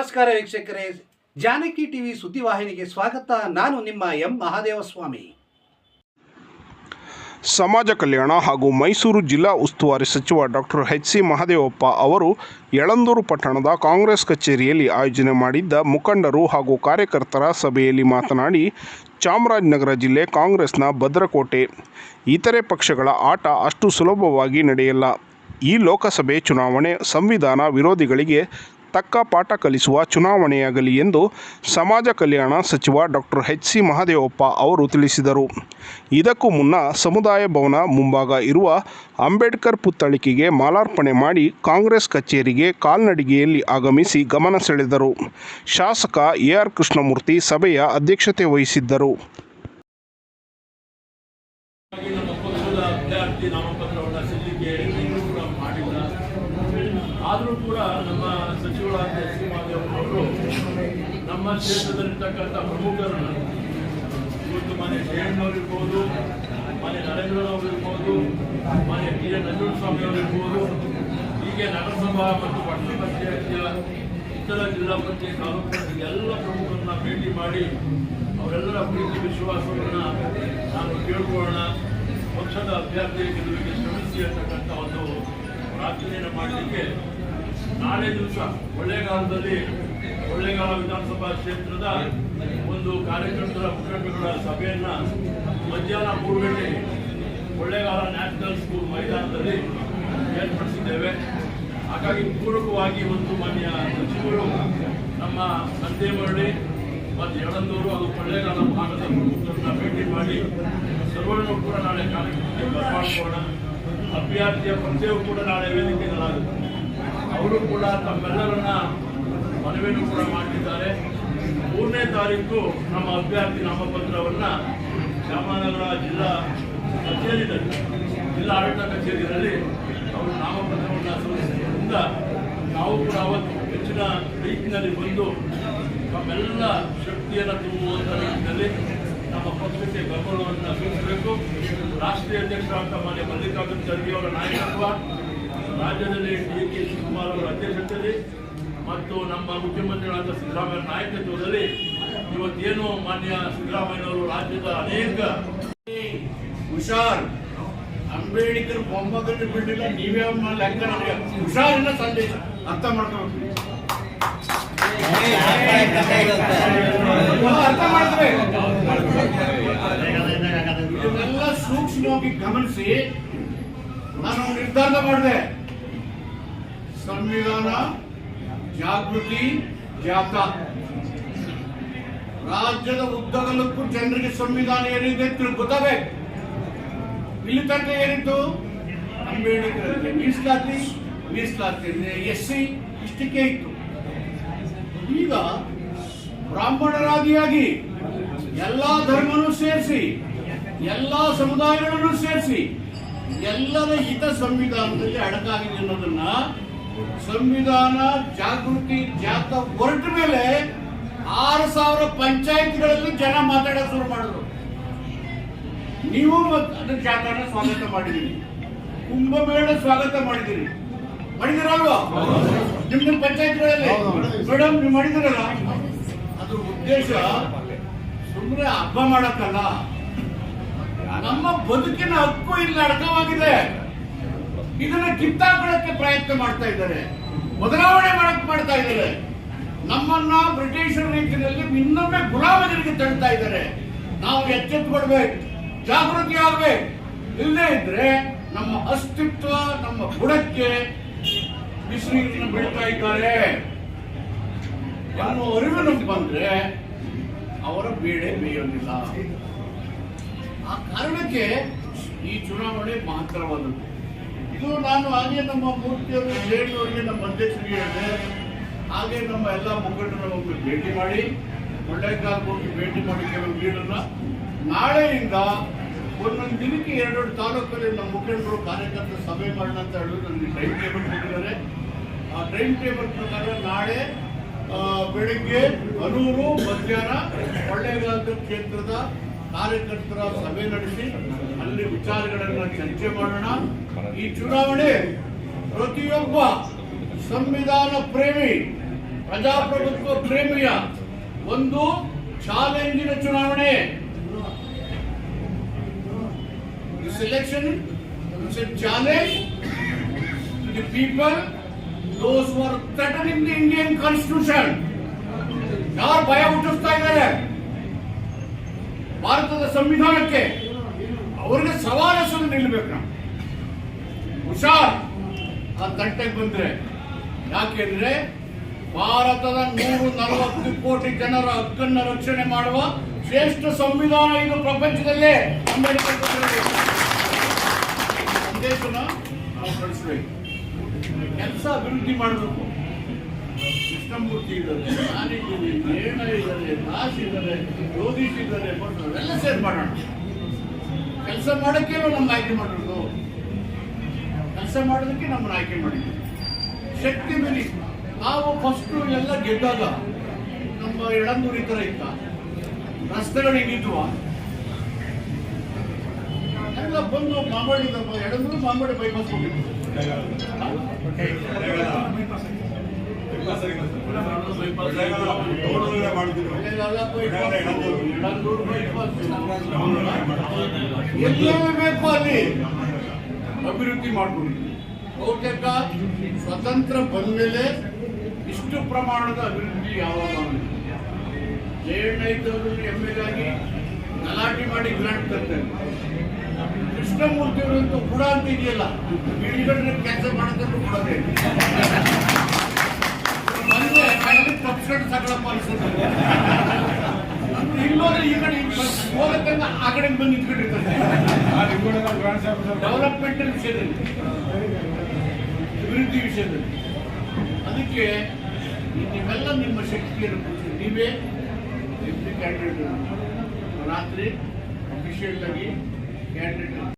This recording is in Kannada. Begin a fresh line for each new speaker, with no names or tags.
ನಮಸ್ಕಾರ ವೀಕ್ಷಕರೇ. ಜಾನಕಿ ಟಿವಿ ಸುದ್ದಿವಾಹಿನಿಗೆ ಸ್ವಾಗತ. ನಾನು ನಿಮ್ಮ ಎಂ ಮಹಾದೇವಸ್ವಾಮಿ.
ಸಮಾಜ ಕಲ್ಯಾಣ ಹಾಗೂ ಮೈಸೂರು ಜಿಲ್ಲಾ ಉಸ್ತುವಾರಿ ಸಚಿವ ಡಾಕ್ಟರ್ ಎಚ್ ಸಿ ಮಹದೇವಪ್ಪ ಅವರು ಯಳಂದೂರು ಪಟ್ಟಣದ ಕಾಂಗ್ರೆಸ್ ಕಚೇರಿಯಲ್ಲಿ ಆಯೋಜನೆ ಮಾಡಿದ್ದ ಮುಖಂಡರು ಹಾಗೂ ಕಾರ್ಯಕರ್ತರ ಸಭೆಯಲ್ಲಿ ಮಾತನಾಡಿ, ಚಾಮರಾಜನಗರ ಜಿಲ್ಲೆ ಕಾಂಗ್ರೆಸ್ನ ಭದ್ರಕೋಟೆ. ಇತರೆ ಪಕ್ಷಗಳ ಆಟ ಅಷ್ಟು ಸುಲಭವಾಗಿ ನಡೆಯಲ್ಲ. ಈ ಲೋಕಸಭೆ ಚುನಾವಣೆ, ಸಂವಿಧಾನ ವಿರೋಧಿಗಳಿಗೆ ತಕ್ಕ ಪಾಠ ಕಲಿಸುವ ಚುನಾವಣೆಯಾಗಲಿ ಎಂದು ಸಮಾಜ ಕಲ್ಯಾಣ ಸಚಿವ ಡಾಕ್ಟರ್ ಎಚ್ ಸಿ ಮಹದೇವಪ್ಪ ಅವರು ತಿಳಿಸಿದರು. ಇದಕ್ಕೂ ಮುನ್ನ ಸಮುದಾಯ ಭವನ ಮುಂಭಾಗ ಇರುವ ಅಂಬೇಡ್ಕರ್ ಪುತ್ಥಳಿಕೆಗೆ ಮಾಲಾರ್ಪಣೆ ಮಾಡಿ ಕಾಂಗ್ರೆಸ್ ಕಚೇರಿಗೆ ಕಾಲ್ನಡಿಗೆಯಲ್ಲಿ ಆಗಮಿಸಿ ಗಮನ ಸೆಳೆದರು. ಶಾಸಕ ಎ ಆರ್ ಕೃಷ್ಣಮೂರ್ತಿ ಸಭೆಯ ಅಧ್ಯಕ್ಷತೆ ವಹಿಸಿದ್ದರು
ಹಾಗಾಗಿ ನಮ್ಮ ಪಕ್ಷದ ಅಭ್ಯರ್ಥಿ ನಾಮಪತ್ರವನ್ನು ಸಲ್ಲಿಕೆ ಇನ್ನೂ ಕೂಡ ಮಾಡಿಲ್ಲ ಆದರೂ ಕೂಡ ನಮ್ಮ ಸಚಿವರಾದ ಮಾದೇವನವರು ನಮ್ಮ ಕ್ಷೇತ್ರದಲ್ಲಿರ್ತಕ್ಕಂಥ ಪ್ರಮುಖರನ್ನು ಇವತ್ತು ಮನೆ ಜಯಣ್ಣವರಿರ್ಬೋದು ಮನೆ ನರೇಂದ್ರನವರಿರ್ಬೋದು ಮನೆ ಬಿ ಎನ್ ನಂಜುಂಡಸ್ವಾಮಿ ಸ್ವಾಮಿಯವರಿರ್ಬೋದು ಹೀಗೆ ನಗರಸಭಾ ಮತ್ತು ಪಟ್ಟಣ ಪಂಚಾಯತಿಯ ಇತರ ಜಿಲ್ಲಾ ಪಂಚಾಯತ್ ತಾಲೂಕು ಪಂಚಾಯತ್ ಎಲ್ಲ ಪ್ರಮುಖರನ್ನ ಭೇಟಿ ಮಾಡಿ ಅವರೆಲ್ಲರ ಪ್ರೀತಿ, ವಿಶ್ವಾಸವನ್ನು ನಾನು ಕೇಳ್ಕೊಳ್ಳೋಣ. ಪಕ್ಷದ ಅಭ್ಯರ್ಥಿಯ ಗೆಲುವಿಗೆ ಶ್ರಮಿಸಿ ಅಂತಕ್ಕಂಥ ಒಂದು ಪ್ರಾರ್ಥನೆಯನ್ನು ಮಾಡಲಿಕ್ಕೆ ನಾಳೆ ದಿವಸ ಒಳ್ಳೆಗಾಲದಲ್ಲಿ, ಒಳ್ಳೆಗಾಲ ವಿಧಾನಸಭಾ ಕ್ಷೇತ್ರದ ಒಂದು ಕಾರ್ಯಕರ್ತರ ಮುಖಂಡಗಳ ಸಭೆಯನ್ನ ಮಧ್ಯಾಹ್ನ ಮೂರು ಗಂಟೆ ಒಳ್ಳೆಗಾಲ ನ್ಯಾಷನಲ್ ಸ್ಕೂಲ್ ಮೈದಾನದಲ್ಲಿ ಏರ್ಪಡಿಸಿದ್ದೇವೆ. ಹಾಗಾಗಿ ಪೂರಕವಾಗಿ ಒಂದು ಮಾನ್ಯ ಸಚಿವರು ನಮ್ಮ ಸಂತೇಮರಡಿ ಮತ್ತು ಯಳಂದೂರು ಅದು ಕೊಳ್ಳೇಗಾಲ ಭಾಗದ ಪ್ರಮುಖರನ್ನ ಭೇಟಿ ಮಾಡಿ ಸರ್ವರನ್ನು ಕೂಡ ನಾಳೆ ಬರಮಾಡಿಕೊಳ್ಳೋಣ ಅಭ್ಯರ್ಥಿಯ ಪ್ರತಿಯೂ ಕೂಡ ನಾಳೆ ವೇದಿಕೆಗಳಾಗುತ್ತೆ. ಅವರು ಕೂಡ ತಮ್ಮೆಲ್ಲರನ್ನ ಮನವಿಯನ್ನು ಕೂಡ ಮಾಡಿದ್ದಾರೆ. ಮೂರನೇ ತಾರೀಕು ನಮ್ಮ ಅಭ್ಯರ್ಥಿ ನಾಮಪತ್ರವನ್ನು ಚಾಮರಾಜನಗರ ಜಿಲ್ಲಾ ಕಚೇರಿಯಲ್ಲಿ, ಜಿಲ್ಲಾ ಆಡಳಿತ ಕಚೇರಿಯಲ್ಲಿ ಅವರು ನಾಮಪತ್ರವನ್ನು ಸಲ್ಲಿಸಿದ್ದರಿಂದ ನಾವು ಕೂಡ ಅವತ್ತು ಹೆಚ್ಚಿನ ರೀತಿಯಲ್ಲಿ ಬಂದು ತಮ್ಮೆಲ್ಲ ಶಕ್ತಿಯನ್ನು ತುಂಬುವಂಥ ರೀತಿಯಲ್ಲಿ ನಮ್ಮ ಪಕ್ಷಕ್ಕೆ ಬೆಂಬಲವನ್ನು ಸೂಚಿಸಬೇಕು ರಾಷ್ಟ್ರೀಯ ಅಧ್ಯಕ್ಷರಾದ ಮಾನ್ಯ ಮಲ್ಲಿಕಾರ್ಜುನ್ ಖರ್ಗೆ ಅವರ ನಾಯಕತ್ವ ರಾಜ್ಯದಲ್ಲಿ ಡಿ ಕೆ ಶಿವಕುಮಾರ್ ಅವರ ಅಧ್ಯಕ್ಷತೆಯಲ್ಲಿ ಮತ್ತು ನಮ್ಮ ಮುಖ್ಯಮಂತ್ರಿಗಳಾದ ಸಿದ್ದರಾಮಯ್ಯ ನಾಯಕತ್ವದಲ್ಲಿ ಇವತ್ತೇನು ಮಾನ್ಯ ಸಿದ್ದರಾಮಯ್ಯನವರು ರಾಜ್ಯದ ಅನೇಕ ಹುಷಾರ್ ಅಂಬೇಡ್ಕರ್ ಮೊಮ್ಮಗನ್ನು ಬಿಟ್ಟಿಲ್ಲ, ನೀವೇ ಲೆಕ್ಕ ನನಗೆ ಹುಷಾರಿನ ಸಂದೇಶ. ಅರ್ಥ ಮಾಡ್ಕೊಳ್ತೀವಿ. ಅರ್ಥ ಸೂಕ್ಷ್ಮವಾಗಿ ಗಮನಿಸಿ, ನಾನು ನಿರ್ಧಾರ ಮಾಡಿದೆ. ಸಂವಿಧಾನ, ಜಾಗೃತಿ, ಜಾಥಾ. ರಾಜ್ಯದ ಉದ್ದಗಲಕ್ಕೂ ಜನರಿಗೆ ಸಂವಿಧಾನ ಏನಿದೆ ತಿಳ್ಕೊತಬೇಕು ಇಲ್ಲಿ ತನಕ ಏನಿತ್ತು? ಅಂಬೇಡ್ಕರ್ ಮೀಸಲಾತಿ ಮೀಸಲಾತಿ ಎಸ್ ಸಿ ಇಷ್ಟಕ್ಕೆ ಇತ್ತು. ಈಗ ಬ್ರಾಹ್ಮಣರಾದಿಯಾಗಿ ಎಲ್ಲಾ ಧರ್ಮನೂ ಸೇರಿಸಿ, ಎಲ್ಲಾ ಸಮುದಾಯಗಳನ್ನು ಸೇರಿಸಿ ಎಲ್ಲರ ಹಿತ ಸಂವಿಧಾನದಲ್ಲಿ ಅಡಕಾಗಿದೆ ಅನ್ನೋದನ್ನ ಸಂವಿಧಾನ ಜಾಗೃತಿ ಜಾತ ಹೊರಟ ಮೇಲೆ ಆರು ಸಾವಿರ ಪಂಚಾಯತ್ಗಳಲ್ಲಿ ಜನ ಮಾತಾಡೋಕೆ ಶುರು ಮಾಡಿದ್ರು. ನೀವು ಅದನ್ನ ಜಾಥಾನ ಸ್ವಾಗತ ಮಾಡಿದ್ದೀರಿ ಕುಂಭಮೇಳ ಸ್ವಾಗತ ಮಾಡಿದ್ದೀರಿ ಮಾಡಿದಿರಲ್ವಾ? ನಿಮ್ ನಿಮ್ ಪಂಚಾಯತ್ಗಳಲ್ಲಿ? ಮೇಡಮ್ ನೀವು ಮಾಡಿದಿರಲ್ಲ? ಅದ್ರ ಉದ್ದೇಶ ಸುಮ್ಮನೆ ಹಬ್ಬ ಮಾಡಕ್ಕಲ್ಲ. ನಮ್ಮ ಬದುಕಿನ ಹಕ್ಕು ಇಲ್ಲಿ ಅಡಕವಾಗಿದೆ. ಇದನ್ನ ಕಿತ್ತಾಕೊಳ್ಳಕ್ಕೆ ಪ್ರಯತ್ನ ಮಾಡ್ತಾ ಇದ್ದಾರೆ. ಬದಲಾವಣೆ ಮಾಡಕ್ ಮಾಡ್ತಾ ಇದ್ದಾರೆ. ನಮ್ಮನ್ನ ಬ್ರಿಟಿಷರ ರೀತಿಯಲ್ಲಿ ಇನ್ನೊಮ್ಮೆ ಗುಲಾಮಗಿರಿಗೆ ತಳ್ತಾ ಇದ್ದಾರೆ. ನಾವು ಎಚ್ಚೆತ್ತುಕೊಡ್ಬೇಕು ಜಾಗೃತಿ ಆಗ್ಬೇಕು. ಇಲ್ಲದೇ ಇದ್ರೆ ನಮ್ಮ ಅಸ್ತಿತ್ವ, ನಮ್ಮ ಬುಡಕ್ಕೆ ಬಿಸಿನೀರನ್ನು ಬಿಡ್ತಾ ಇದ್ದಾರೆ. ಅನ್ನೋ ಅರಿವು ನಮ್ಗೆ ಬಂದ್ರೆ ಅವರ ಬೇಳೆ ಬೇಯೋದಿಲ್ಲ. ಆ ಕಾರಣಕ್ಕೆ ಈ ಚುನಾವಣೆ ಮಹತ್ತರವಾದದ್ದು. ಇದು ನಾನು ಹಾಗೆ ನಮ್ಮ ಮೂರ್ತಿಯವರು ಜೆಡಿಯವರಿಗೆ ನಮ್ಮ ಅಧ್ಯಕ್ಷರಿಗೆ ಹೇಳಿದೆ. ಹಾಗೆ ನಮ್ಮ ಎಲ್ಲ ಮುಖಂಡರನ್ನ ಒಂದು ಭೇಟಿ ಮಾಡಿ ಕೊಳ್ಳೇಗಾಲ ಹೋಗಿ ಭೇಟಿ ಮಾಡಿ ಕೆಲವು ಲೀಡರ್ನ ನಾಳೆಯಿಂದ ಒಂದೊಂದು ದಿನಕ್ಕೆ ಎರಡೆರಡು ತಾಲೂಕಲ್ಲಿ ನಮ್ಮ ಮುಖಂಡರು ಕಾರ್ಯಕರ್ತರ ಸಭೆ ಮಾಡೋಣ ಅಂತ ಹೇಳಿದ್ರು ನನಗೆ ಟೈಮ್ ಟೇಬಲ್ ಕೊಟ್ಟಿದ್ದಾರೆ. ಆ ಟೈಮ್ ಟೇಬಲ್ ಪ್ರಕಾರ ನಾಳೆ ಬೆಳಿಗ್ಗೆ ಹನೂರು ಮಧ್ಯಾಹ್ನ ಒಳ್ಳೆಗಾಲದ ಕ್ಷೇತ್ರದ ಕಾರ್ಯಕರ್ತರ ಸಭೆ ನಡೆಸಿ ಅಲ್ಲಿ ವಿಚಾರಗಳನ್ನು ಚರ್ಚೆ ಮಾಡೋಣ. ಈ ಚುನಾವಣೆ ಪ್ರತಿಯೊಬ್ಬ ಸಂವಿಧಾನ ಪ್ರೇಮಿ, ಪ್ರಜಾಪ್ರಭುತ್ವ ಪ್ರೇಮಿಯ ಒಂದು ಚಾಲೆಂಜಿನ ಚುನಾವಣೆ. Challenge to the people those were threaten in the Indian constitution ಯಾರು ಭಯ ಹುಟ್ಟಿಸ್ತಾ ಇದ್ದಾರೆ? ಸಂವಿಧಾನಕ್ಕೆ ಅವರಿಗೆ ಸವಾಲೆಸಲು ನಿಲ್ಲಬೇಕು ನಾವು. ಹುಷಾರ್. ಆ ತಂಟೆಗೆ ಬಂದ್ರೆ ಯಾಕೆಂದ್ರೆ ಭಾರತದ ನೂರು ನಲವತ್ತು ಕೋಟಿ ಜನರ ಹಕ್ಕನ್ನು ರಕ್ಷಣೆ ಮಾಡುವ ಶ್ರೇಷ್ಠ ಸಂವಿಧಾನ ಇದು ಪ್ರಪಂಚದಲ್ಲೇ. ಅಂಬೇಡ್ಕರ್. ಸಂದೇಶನ ನಾವು ಕಳಿಸ್ಬೇಕು. ಕೆಲಸ ಅಭಿವೃದ್ಧಿ ಮಾಡಬೇಕು. ಕೃಷ್ಣಮೂರ್ತಿ ಇದ್ದಾರೆ ನಾನಿದ್ದೀನಿ ನೇಣ ಇದ್ದಾರೆ, ದಾಸ್ ಇದ್ದಾರೆ ಯೋಗೀಶ್ ಇದ್ದಾರೆ ಎಲ್ಲ ಸೇರಿ ಮಾಡೋಣ. ಕೆಲಸ ಮಾಡೋಕ್ಕೆ ನಮ್ಮ ಆಯ್ಕೆ ಮಾಡಿರೋದು ಕೆಲಸ ಮಾಡೋದಕ್ಕೆ ನಮ್ಮನ್ನ ಆಯ್ಕೆ ಮಾಡಿದ್ವಿ ಶಕ್ತಿ ಮೇಲೆ ನಾವು ಫಸ್ಟು ಎಲ್ಲ ಗೆದ್ದಾಗ ನಮ್ಮ ಎಡಂದೂರು ಈ ಥರ ಇತ್ತ. ರಸ್ತೆಗಳು ಹಿಂಗಿದ್ವ ಎಲ್ಲ ಬಂದು ಮಾಂಬಾಡಿ ಎಡಂದೂರು ಮಾಂಬಾಡಿ ಬೈಪಾಸ್ ಎಲ್ಲೆಲ್ಲಿ ಅಭಿವೃದ್ಧಿ ಮಾಡಿಕೊಂಡು ಬಹುತೇಕ ಸ್ವತಂತ್ರ ಬಂದ್ಮೇಲೆ ಇಷ್ಟು ಪ್ರಮಾಣದ ಅಭಿವೃದ್ಧಿ ಯಾವಾಗ ಜಯಣ್ಣ ಎಂ ಎಲ್ ಆಗಿ ಗಲಾಟೆ ಮಾಡಿ ಗ್ರಾಂಟ್ ತರ್ತಾರೆ ಕೃಷ್ಣಮೂರ್ತಿ ಅವರಂತೂ ಕೂಡ ಅಂತ ಇದೆಯಲ್ಲ? ಕೆಲಸ ಮಾಡಿದ್ರು ಕೂಡ ಅನ್ಸುತ್ತೆ. ಇಲ್ಲೋದ್ರೆ ಈ ಕಡೆ ಹೋಗತ್ತಂಗ ಆ ಕಡೆ ಬಂದು ನಿಂತ್ಕೊಂಡಿರ್ತಾರೆ. ಡೆವಲಪ್ಮೆಂಟ್ ವಿಷಯದಲ್ಲಿ. ಅಭಿವೃದ್ಧಿ ವಿಷಯದಲ್ಲಿ. ಅದಕ್ಕೆ ನೀವೆಲ್ಲ ನಿಮ್ಮ ಶಕ್ತಿಯನ್ನು ನೀವೇ ಎಂ ಕ್ಯಾಂಡಿಡೇಟ್ ರಾತ್ರಿ ಅಫಿಷಿಯಲ್ ಆಗಿ ಕ್ಯಾಂಡಿಡೇಟ್